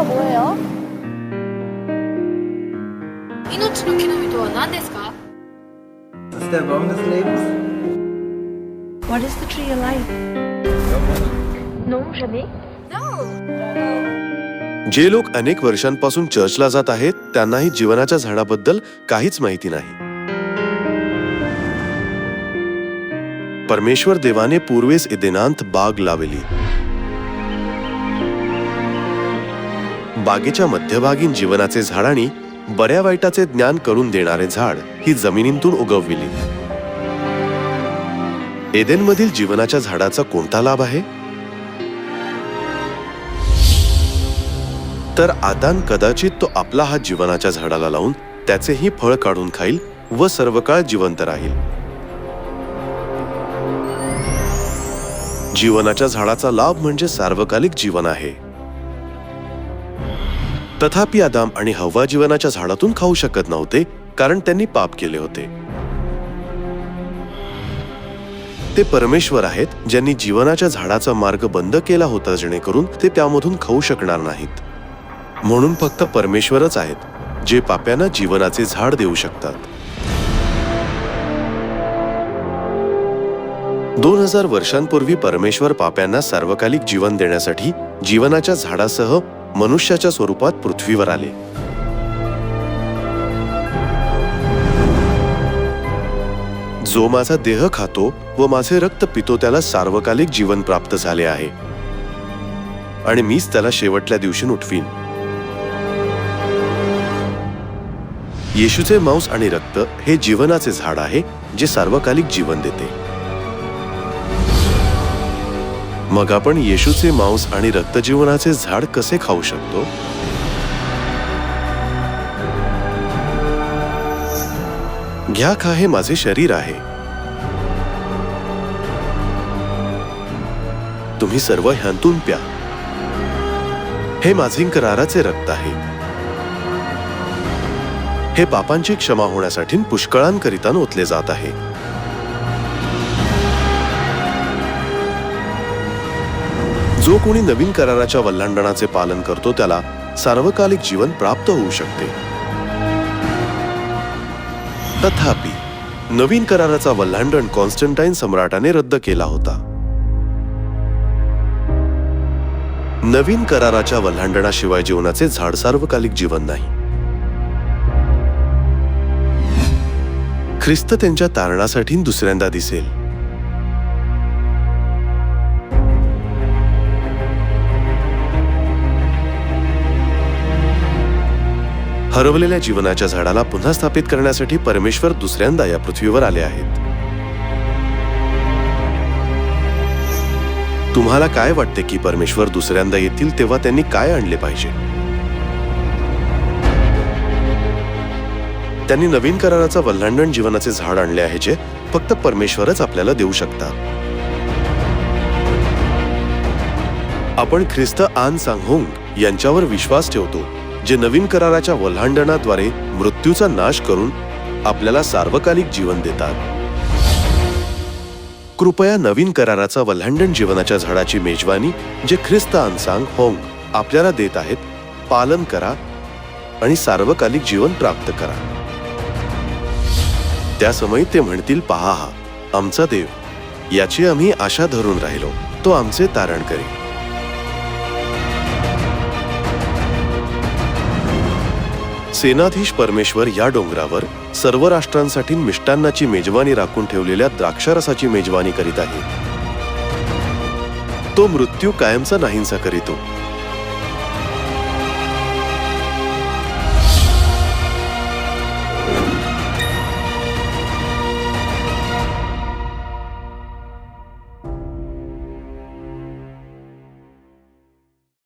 が뭐예요? 命の木の実とは何ですか The step on the slaves. What is the tree alive? No, Jamie. No. जे लोक अनेक वर्षांपासून चर्चला जात आहेत त्यांनाही जीवनाच्या झाडाबद्दल काहीच माहिती नाही परमेश्वर देवाने पूर्वेस इदेनांत बाग लावेली बागेच्या मध्यभागीन जीवनाचे झाडांनी बऱ्या वाईटाचे ज्ञान करून देणारे झाड ही जमिनीतून उगवविली. एदेनमधील जीवनाच्या झाडाचा कोणता लाभ आहे? तर आदान कदाचित तो आपला हात जीवनाच्या झाडाला लावून त्याचेही फळ काढून खाईल व सर्व काळ जिवंत राहील. जीवनाच्या झाडाचा लाभ म्हणजे सार्वकालिक जीवन आहे. तथापि आदाम आणि हव्वा जीवनाच्या झाडातून खाऊ शकत नव्हते कारण त्यांनी पाप केले होते. ते परमेश्वर आहेत ज्यांनी जीवनाच्या झाडाचा मार्ग बंद केला होता जेणेकरून ते त्यामधून खाऊ शकणार नाहीत. म्हणून फक्त परमेश्वरच आहेत जे पाप्यांना जीवनाचे झाड देऊ शकतात. दोन हजार वर्षांपूर्वी परमेश्वर पाप्यांना सार्वकालिक जीवन देण्यासाठी जीवनाच्या झाडासह मनुष्याच्या स्वरूपात पृथ्वीवर आले. जो माझा देह खातो व माझे रक्त पितो त्याला सार्वकालिक जीवन प्राप्त झाले आहे. आणि मीच त्याला शेवटल्या दिवशी उठवीन. येशूचे मांस आणि रक्त हे जीवनाचे झाड आहे जे सार्वकालिक जीवन देते. मग आपण येशूचे मांस आणि रक्तजीवनाचे झाड कसे खाऊ शकतो? घ्या खा हे माझे शरीर आहे. तुम्ही सर्व ह्यांतून प्या. हे माझे कराराचे रक्त आहे. हे पापांची क्षमा होण्यासाठी पुष्कळांकरिता ओतले जात आहे. जो कोणी नवीन कराराच्या वल्हांडणाचे पालन करतो त्याला सार्वकालिक जीवन प्राप्त होऊ शकते. तथापि नवीन कराराचा वल्हांडण कॉन्स्टंटाईन सम्राटाने रद्द केला होता. नवीन कराराच्या वल्हांडणाशिवाय जीवनाचे झाड सार्वकालिक जीवन नाही. ख्रिस्त त्यांच्या तारणासाठी दुसऱ्यांदा दिसेल. हरवलेल्या जीवनाच्या झाडाला पुन्हा स्थापित करण्यासाठी परमेश्वर दुसऱ्यांदा या पृथ्वीवर आले आहेत. तुम्हाला काय वाटते की परमेश्वर दुसऱ्यांदा येतील तेव्हा त्यांनी काय आणले पाहिजे? त्यांनी नवीन कराराचा वल्हांडण जीवनाचे झाड आणले आहे जे फक्त परमेश्वरच आपल्याला देऊ शकतात. आपण ख्रिस्त आन सांगहोंग यांच्यावर विश्वास ठेवतो. जे नवीन कराराच्या वल्हांडणाद्वारे मृत्यूचा नाश करून आपल्याला सार्वकालिक जीवन देतात. कृपया नवीन कराराचा वल्हांडण जीवनाच्या झाडाची मेजवानी जे ख्रिस्त अनसांग होंग आपल्याला देत आहेत पालन करा आणि सार्वकालिक जीवन प्राप्त करा. त्या समयी ते म्हणतील पहा हा आमचा देव याची आम्ही आशा धरून राहिलो तो आमचे तारण करी सेनाधीश परमेश्वर या डोंगरावर सर्व राष्ट्रांसाठी मिष्टान्नाची मेजवानी राखून ठेवलेल्या द्राक्षारसाची मेजवानी करीत आहे. तो मृत्यू कायमचा नाहींसा करीतो.